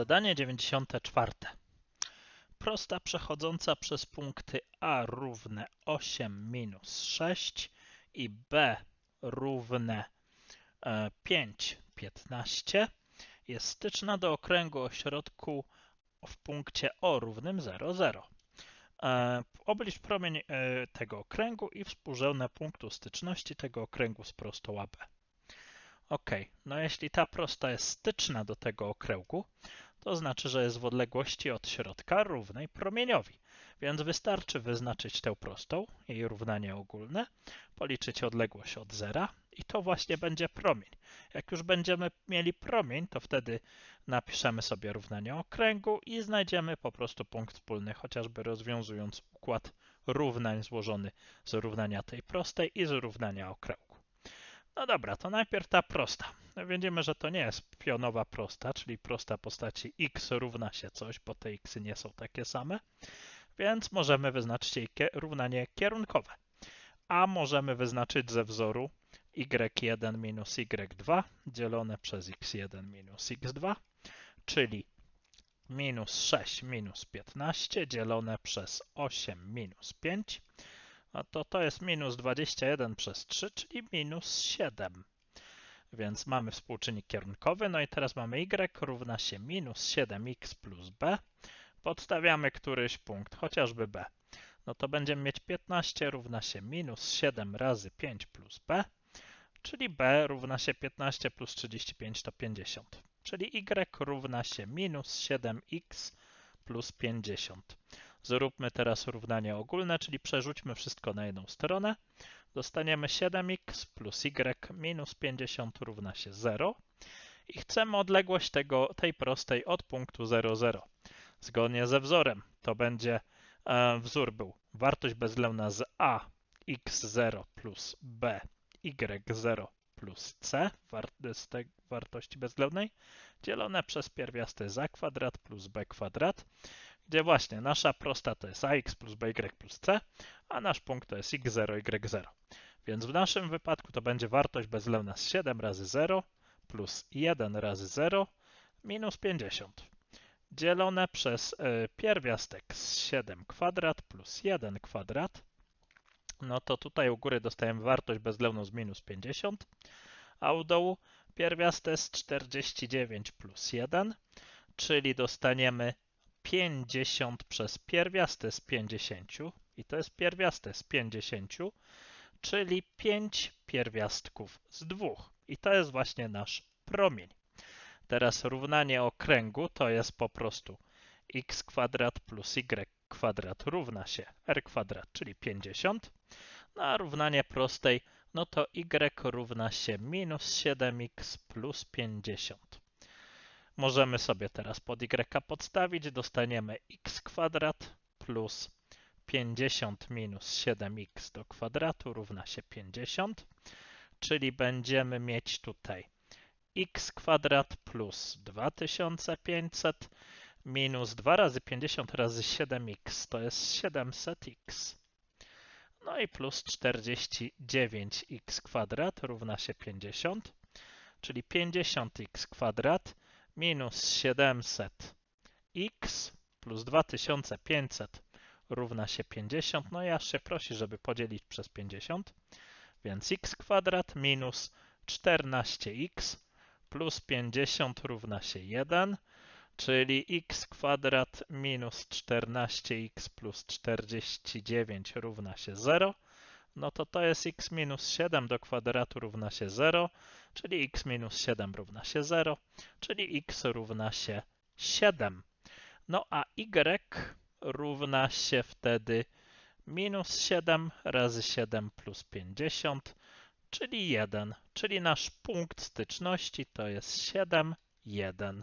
Zadanie 94. Prosta przechodząca przez punkty A równe 8 minus 6 i B równe e, 5, 15 jest styczna do okręgu o środku w punkcie O równym 0, 0. E, Oblicz promień e, tego okręgu i współrzędne punktu styczności tego okręgu z prostą AB. Ok, no jeśli ta prosta jest styczna do tego okręgu, to znaczy, że jest w odległości od środka równej promieniowi. Więc wystarczy wyznaczyć tę prostą, jej równanie ogólne, policzyć odległość od zera i to właśnie będzie promień. Jak już będziemy mieli promień, to wtedy napiszemy sobie równanie okręgu i znajdziemy po prostu punkt wspólny, chociażby rozwiązując układ równań złożony z równania tej prostej i z równania okręgu. No dobra, to najpierw ta prosta. Widzimy, że to nie jest pionowa prosta, czyli prosta postaci x równa się coś, bo te x nie są takie same, więc możemy wyznaczyć jej równanie kierunkowe. A możemy wyznaczyć ze wzoru y1 minus y2 dzielone przez x1 minus x2, czyli minus 6 minus 15 dzielone przez 8 minus 5, no to to jest minus 21 przez 3, czyli minus 7. Więc mamy współczynnik kierunkowy, no i teraz mamy y równa się minus 7x plus b. Podstawiamy któryś punkt, chociażby b. No to będziemy mieć 15 równa się minus 7 razy 5 plus b, czyli b równa się 15 plus 35 to 50. Czyli y równa się minus 7x plus 50. Zróbmy teraz równanie ogólne, czyli przerzućmy wszystko na jedną stronę. Dostaniemy 7x plus y minus 50 równa się 0 i chcemy odległość tego, tej prostej od punktu 0, 0. Zgodnie ze wzorem to będzie, e, wzór był wartość bezwzględna z a x0 plus b y0 plus c z tej wartości bezwzględnej dzielone przez pierwiasty za kwadrat plus b kwadrat gdzie właśnie nasza prosta to jest ax plus by plus c, a nasz punkt to jest x0, y0. Więc w naszym wypadku to będzie wartość bezwzględna z 7 razy 0 plus 1 razy 0 minus 50 dzielone przez y, pierwiastek z 7 kwadrat plus 1 kwadrat. No to tutaj u góry dostajemy wartość bezwzględną z minus 50, a u dołu pierwiastek z 49 plus 1, czyli dostaniemy 50 przez pierwiaste z 50 i to jest pierwiaste z 50, czyli 5 pierwiastków z 2 i to jest właśnie nasz promień. Teraz równanie okręgu to jest po prostu x kwadrat plus y kwadrat równa się r kwadrat, czyli 50, no a równanie prostej no to y równa się minus 7x plus 50. Możemy sobie teraz pod y podstawić, dostaniemy x kwadrat plus 50 minus 7x do kwadratu równa się 50, czyli będziemy mieć tutaj x kwadrat plus 2500 minus 2 razy 50 razy 7x to jest 700x. No i plus 49x kwadrat równa się 50, czyli 50x kwadrat minus 700x plus 2500 równa się 50. No i aż się prosi, żeby podzielić przez 50. Więc x kwadrat minus 14x plus 50 równa się 1, czyli x kwadrat minus 14x plus 49 równa się 0. No to to jest x minus 7 do kwadratu równa się 0, czyli x minus 7 równa się 0, czyli x równa się 7. No a y równa się wtedy minus 7 razy 7 plus 50, czyli 1, czyli nasz punkt styczności to jest 7, 1.